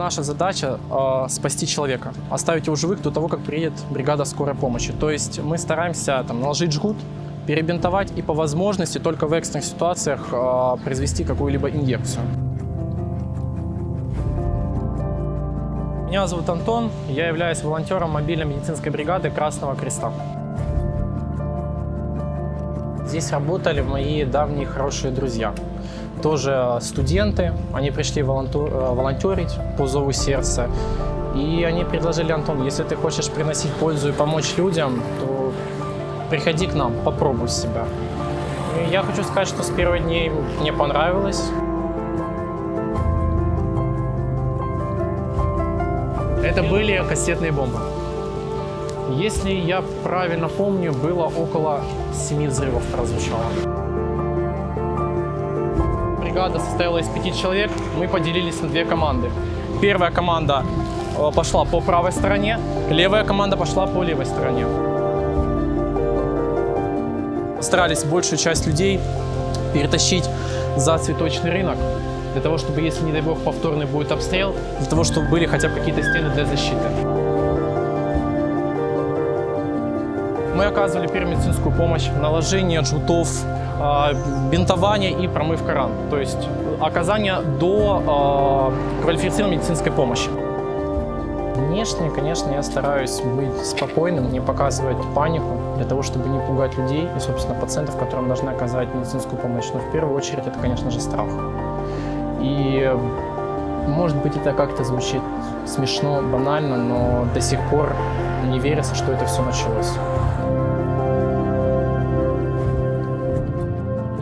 Наша задача э, спасти человека, оставить его живых до того, как приедет бригада скорой помощи. То есть мы стараемся там, наложить жгут, перебинтовать и по возможности только в экстренных ситуациях э, произвести какую-либо инъекцию. Меня зовут Антон, я являюсь волонтером мобильной медицинской бригады Красного Креста. Здесь работали мои давние хорошие друзья. Тоже студенты, они пришли э, волонтерить по зову сердца. И они предложили, Антон, если ты хочешь приносить пользу и помочь людям, то приходи к нам, попробуй себя. И я хочу сказать, что с первых дней мне понравилось. Это были кассетные бомбы. Если я правильно помню, было около семи взрывов прозвучало. Бригада состояла из пяти человек. Мы поделились на две команды. Первая команда э, пошла по правой стороне, левая команда пошла по левой стороне. Старались большую часть людей перетащить за цветочный рынок, для того, чтобы, если, не дай бог, повторный будет обстрел, для того, чтобы были хотя бы какие-то стены для защиты. Мы оказывали первую медицинскую помощь, наложение жгутов, а, бинтование и промывка ран. То есть оказание до а, квалифицированной медицинской помощи. Внешне, конечно, я стараюсь быть спокойным, не показывать панику, для того, чтобы не пугать людей и, собственно, пациентов, которым должны оказать медицинскую помощь. Но в первую очередь это, конечно же, страх. И, может быть, это как-то звучит смешно, банально, но до сих пор не верится, что это все началось.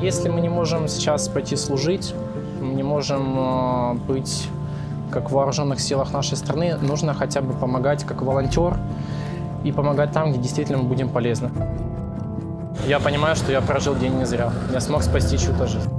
Если мы не можем сейчас пойти служить, мы не можем э, быть как в вооруженных силах нашей страны, нужно хотя бы помогать как волонтер и помогать там, где действительно мы будем полезны. Я понимаю, что я прожил день не зря. Я смог спасти чью-то жизнь.